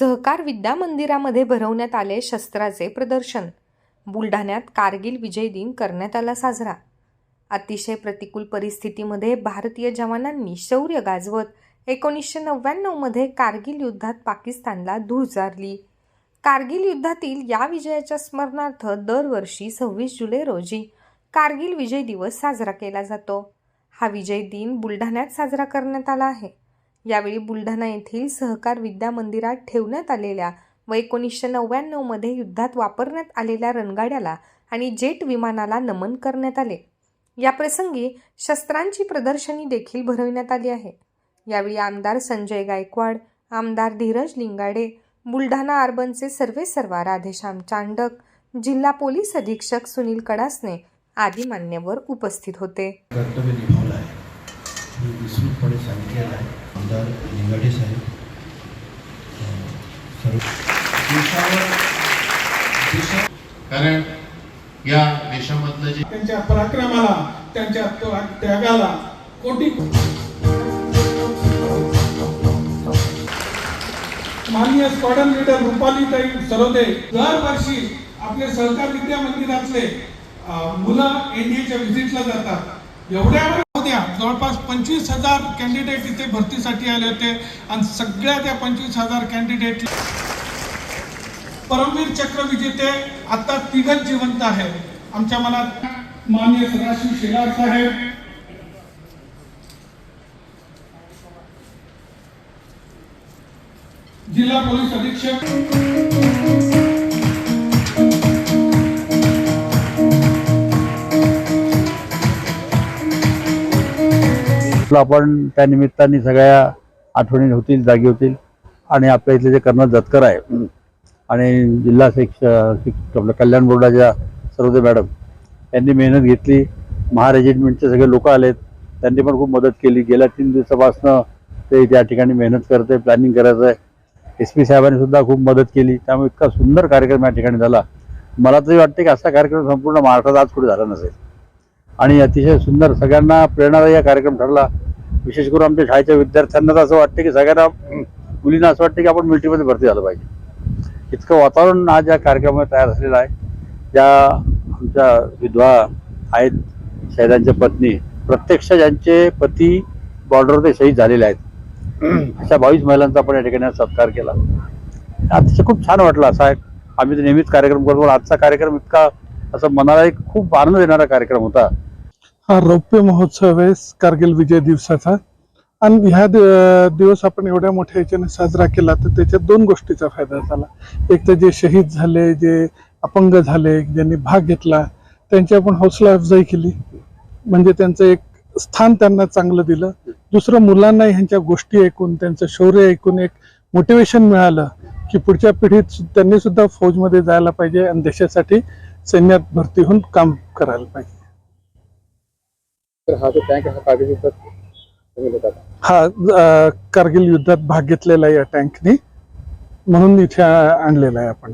सहकार विद्या मंदिरामध्ये भरवण्यात आले शस्त्राचे प्रदर्शन. बुलढाण्यात कारगिल विजय दिन करण्यात आला साजरा. अतिशय प्रतिकूल परिस्थितीमध्ये भारतीय जवानांनी शौर्य गाजवत एकोणीसशे नव्याण्णवमध्ये कारगिल युद्धात पाकिस्तानला धुळजारली चारली कारगिल युद्धातील या विजयाच्या स्मरणार्थ दरवर्षी सव्वीस जुलै रोजी कारगिल विजय दिवस साजरा केला जातो. हा विजय दिन बुलढाण्यात साजरा करण्यात आला आहे. यावेळी बुलढाणा येथील सहकार विद्या मंदिरात ठेवण्यात आलेल्या व एकोणीसशे नव्याण्णवमध्ये युद्धात वापरण्यात आलेल्या रणगाड्याला आणि जेट विमानाला नमन करण्यात आले. याप्रसंगी शस्त्रांची प्रदर्शनी देखील भरविण्यात आली आहे. यावेळी आमदार संजय गायकवाड आमदार धीरज लिंगाडे बुलढाणा अर्बनचे सर्वे सर्वा राधेश्याम चांडक जिल्हा पोलीस अधीक्षक सुनील कडासने आदी मान्यवर उपस्थित होते. मी विस्तृतपणे सांगितलेलं आहे. आमदार लिंगाडे साहेब. सर्व देशावर कारण या देशामधलं जे त्यांच्या पराक्रमाला त्यांच्या त्या- त्यागाला कोटी माननीय स्क्वॉडन लीडर रुपालीताई सरोदे दरवर्षी आपले सहकार विद्या मंदिरातले मुलं एनडीएच्या व्हिजिटला जातात. एवढ्या सगळ्या जवळपास पंचवीस हजार कॅन्डिडेट इथे भरतीसाठी आले होते आणि सगळ्या त्या पंचवीस हजार कॅन्डिडेट परमवीर चक्र विजेते आता तिघच जिवंत आहे आमच्या मनात माननीय सदाशिव शेलार साहेब. जिल्हा पोलीस अधीक्षक. आपण त्या निमित्ताने सगळ्या आठवणी होतील जागी होतील. आणि आपल्या इथले जे कर्नल जतकर आहे आणि जिल्हा शिक्ष शिक- आपलं कल्याण बोर्डाच्या सर्वते मॅडम यांनी मेहनत घेतली. महा रेजिमेंटचे सगळे लोक आलेत. त्यांनी पण खूप मदत केली. गेल्या तीन दिवसापासनं ते त्या ठिकाणी मेहनत करते प्लॅनिंग करायचं आहे एस पी साहेबांनी सुद्धा खूप मदत केली. त्यामुळे इतका सुंदर कार्यक्रम या ठिकाणी झाला. मला तरी वाटते की असा कार्यक्रम संपूर्ण महाराष्ट्रात आज कुठे झाला नसेल. आणि अतिशय सुंदर सगळ्यांना प्रेरणादायी हा कार्यक्रम ठरला. विशेष करून आमच्या शाळेच्या विद्यार्थ्यांना तर असं वाटतं की सगळ्यांना मुलींना असं वाटतं की आपण मिलिटरीमध्ये भरती झालं पाहिजे. इतकं वातावरण आज या कार्यक्रमात तयार झालेलं आहे. ज्या आमच्या विधवा आहेत शहिदांच्या पत्नी प्रत्यक्ष ज्यांचे पती बॉर्डरवर ते शहीद झालेले आहेत. अशा बावीस महिलांचा आपण या ठिकाणी सत्कार केला. अतिशय खूप छान वाटलं असा एक आम्ही तर नेहमीच कार्यक्रम करतो आजचा कार्यक्रम इतका असं मनाला एक खूप आनंद देणारा कार्यक्रम होता. हा रौप्य महोत्सव आहे कारगिल विजय दिवसाचा. आणि ह्या दिवस आपण एवढ्या मोठ्या याच्याने साजरा केला तर त्याच्यात दोन गोष्टीचा फायदा झाला. एक तर जे शहीद झाले जे अपंग झाले ज्यांनी भाग घेतला त्यांची आपण हौसला अफजाई केली. म्हणजे त्यांचं एक स्थान त्यांना चांगलं दिलं. दुसरं मुलांना ह्यांच्या गोष्टी ऐकून त्यांचं शौर्य ऐकून एक मोटिवेशन मिळालं की पुढच्या पिढीत त्यांनी सुद्धा फौजमध्ये जायला पाहिजे आणि देशासाठी सैन्यात भरती होऊन काम करायला पाहिजे. तर हा जो टँक हा कागदी हा कारगिल युद्धात भाग घेतलेला आहे या टँकनी म्हणून इथे आ- आणलेला आहे आपण.